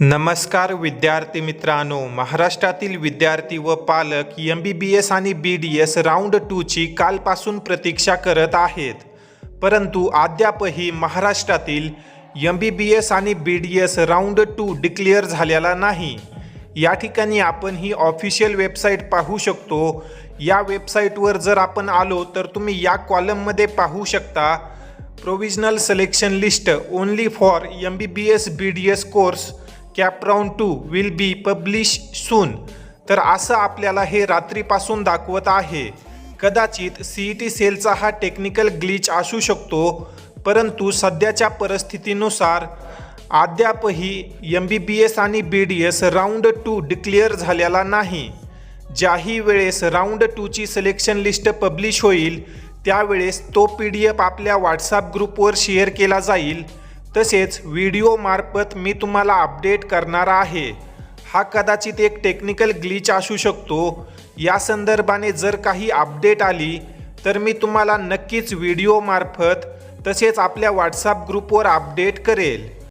नमस्कार विद्यार्थी मित्रांनो महाराष्ट्रातील विद्यार्थी व पालक एम बी बी एस आणि बी डी एस राऊंड टूची कालपासून प्रतीक्षा करत आहेत. परंतु अद्यापही महाराष्ट्रातील एम बी बी एस आणि B D S round two declare झालेला नाही. या ठिकाणी आपण ही ऑफिशियल वेबसाईट पाहू शकतो. या वेबसाईटवर जर आपण आलो तर तुम्ही या कॉलममध्ये पाहू शकता. Provisional selection list only for M B B S B D S course CAP round two will be publish soon तर असं आपल्याला हे रात्रीपासून दाखवत आहे. कदाचित सी ई टी सेलचा हा टेक्निकल ग्लिच असू शकतो परंतु सध्याच्या परिस्थितीनुसार अद्यापही एम बी बी एस आणि B D S round two declare झालेला नाही. ज्याही वेळेस राऊंड टूची सिलेक्शन लिस्ट पब्लिश होईल त्यावेळेस तो पी डी एफ आपल्या व्हॉट्सअप ग्रुपवर शेअर केला जाईल. तसेच व्हिडिओमार्फत मी तुम्हाला अपडेट करणार आहे. हा कदाचित एक टेक्निकल ग्लिच असू शकतो. या संदर्भाने जर काही अपडेट आली तर मी तुम्हाला नक्कीच व्हिडिओमार्फत तसेच आपल्या व्हॉट्सअप ग्रुपवर अपडेट करेल.